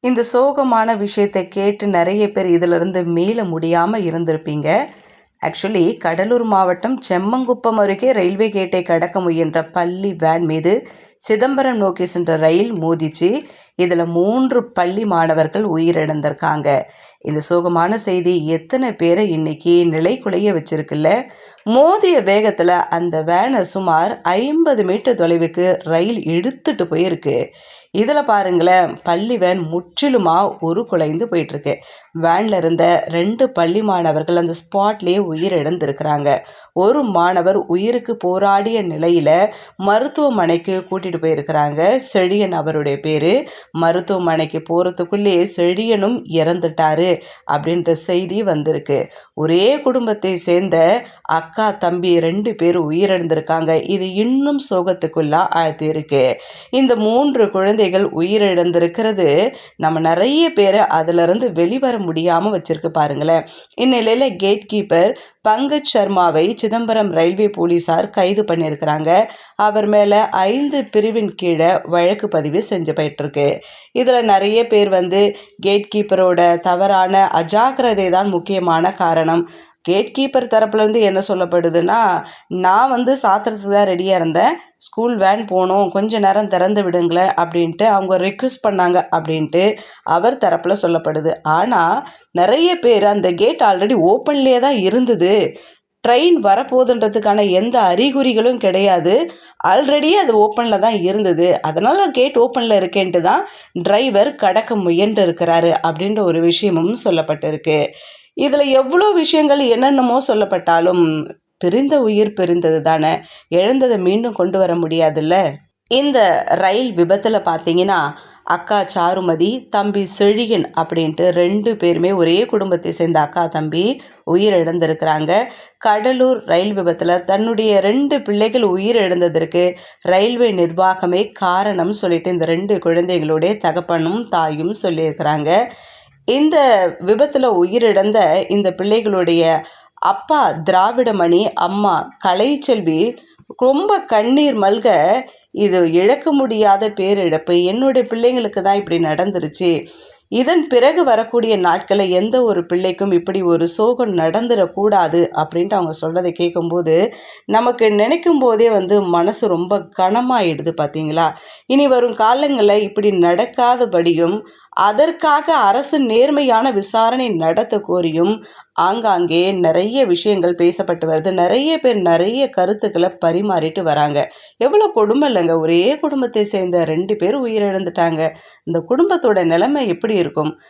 இந்த சோகமான விஷயத்தை கேட்டு நிறைய பேர் இதிலிருந்து மீள முடியாம இருந்திருப்பீங்க. ஆக்சுவலி கடலூர் மாவட்டம் செம்மங்குப்பம் அருகே ரயில்வே கேட்டை கடக்க முயன்ற பள்ளி வேன் மீது சிதம்பரம் நோக்கி சென்ற ரயில் மோதிச்சு. இதில் மூன்று பள்ளி மாணவர்கள் உயிரிழந்திருக்காங்க. இந்த சோகமான செய்தி எத்தனை பேரை இன்னைக்கு நிலைகுலைய வச்சிருக்குல்ல. மோதிய வேகத்தில் அந்த வேனை சுமார் ஐம்பது மீட்டர் தொலைவுக்கு ரயில் இழுத்துட்டு போயிருக்கு. இதில் பாருங்களேன் பள்ளி வேன் முற்றிலுமாக ஒரு குலைந்து போயிட்டுருக்கு வேனில் இருந்த ரெண்டு பள்ளி மாணவர்கள் அந்த ஸ்பாட்லேயே உயிரிழந்திருக்கிறாங்க. ஒரு மாணவர் உயிருக்கு போராடிய நிலையில் மருத்துவமனைக்கு கூட்டிகிட்டு போயிருக்கிறாங்க. செழியன் அவருடைய பேர் மருத்துவமனைக்கு போகிறதுக்குள்ளே செழியனும் இறந்துட்டாரு அப்படின்ற செய்தி வந்திருக்கு. ஒரே குடும்பத்தை சேர்ந்த அக்கா, தம்பி ரெண்டு பேர் உயிரிழந்திருக்காங்க. இது இன்னும் சோகத்துக்குள்ளா ஆழ்த்தியிருக்கு. இந்த மூன்று குழந்தைகள் உயிரிழந்திருக்கிறது நம்ம நிறைய பேரை அதிலிருந்து வெளிவர முடியாமல் வச்சிருக்கு பாருங்களேன். இந்நிலையில் கேட் கீப்பர் பங்கஜ் சர்மாவை சிதம்பரம் ரயில்வே போலீசார் கைது பண்ணியிருக்கிறாங்க. அவர் மேலே ஐந்து பிரிவின் கீழே வழக்கு பதிவு செஞ்சு போயிட்டுருக்கு இதில் நிறைய பேர் வந்து கேட் கீப்பரோட தவறான அஜாக்கிரதை தான் முக்கியமான காரணம். கேட் கீப்பர் தரப்புலேருந்து என்ன சொல்லப்படுதுன்னா, நான் வந்து சாத்துறதுக்கு தான் ரெடியாக இருந்தேன். ஸ்கூல் வேன் போகணும் கொஞ்ச நேரம் திறந்து விடுங்களேன் அப்படின்ட்டு அவங்க ரிக்வஸ்ட் பண்ணாங்க அப்படின்ட்டு அவர் தரப்பில் சொல்லப்படுது. ஆனால் நிறைய பேர் அந்த கேட் ஆல்ரெடி ஓப்பன்லேயே தான் இருந்தது. ட்ரெயின் வரப்போகுதுன்றதுக்கான எந்த அறிகுறிகளும் கிடையாது. ஆல்ரெடியே அது ஓப்பனில் தான் இருந்தது. அதனால் கேட் ஓப்பனில் இருக்கேன்ட்டு தான் டிரைவர் கடக்க முயன்றிருக்கிறாரு அப்படின்ற ஒரு விஷயமும் சொல்லப்பட்டிருக்கு. இதில் எவ்வளோ விஷயங்கள் என்னென்னமோ சொல்லப்பட்டாலும் பிரிந்த உயிர் பிரிந்தது தானே. எழுந்ததை மீண்டும் கொண்டு வர முடியாதுல்ல. இந்த ரயில் விபத்தில் பார்த்தீங்கன்னா, அக்கா சாருமதி, தம்பி செழியன் அப்படின்ட்டு ரெண்டு பேருமே ஒரே குடும்பத்தை சேர்ந்த அக்கா, தம்பி உயிரிழந்திருக்கிறாங்க. கடலூர் ரயில் விபத்தில் தன்னுடைய ரெண்டு பிள்ளைகள் உயிரிழந்ததற்கு ரயில்வே நிர்வாகமே காரணம் சொல்லிட்டு இந்த ரெண்டு குழந்தைகளுடைய தகப்பனும், தாயும் சொல்லியிருக்கிறாங்க. இந்த விபத்தில் உயிரிழந்த இந்த பிள்ளைகளுடைய அப்பா திராவிடமணி, அம்மா கலைச்செல்வி ரொம்ப கண்ணீர் மல்க, "இது இழக்க முடியாத பேரிழப்பு. என்னுடைய பிள்ளைங்களுக்கு தான் இப்படி நடந்துருச்சு. இதன் பிறகு வரக்கூடிய நாட்களை எந்த ஒரு பிள்ளைக்கும் இப்படி ஒரு சோகம் நடந்துடக்கூடாது அப்படின்ட்டு அவங்க சொல்கிறதை கேட்கும்போது, நமக்கு நினைக்கும் போதே வந்து மனசு ரொம்ப கனமாயிடுது பார்த்தீங்களா? இனி வரும் காலங்களில் இப்படி நடக்காதபடியும், அதற்காக அரசு நேர்மையான விசாரணை நடத்த கோரியும் ஆங்காங்கே நிறைய விஷயங்கள் பேசப்பட்டு வருது. நிறைய பேர் நிறைய கருத்துக்களை பரிமாறிட்டு வராங்க. எவ்வளோ குடும்பம் இல்லைங்க ஒரே குடும்பத்தை சேர்ந்த ரெண்டு பேர் உயிரிழந்துட்டாங்க. இந்த குடும்பத்தோட நிலைமை எப்படி இருக்கும்?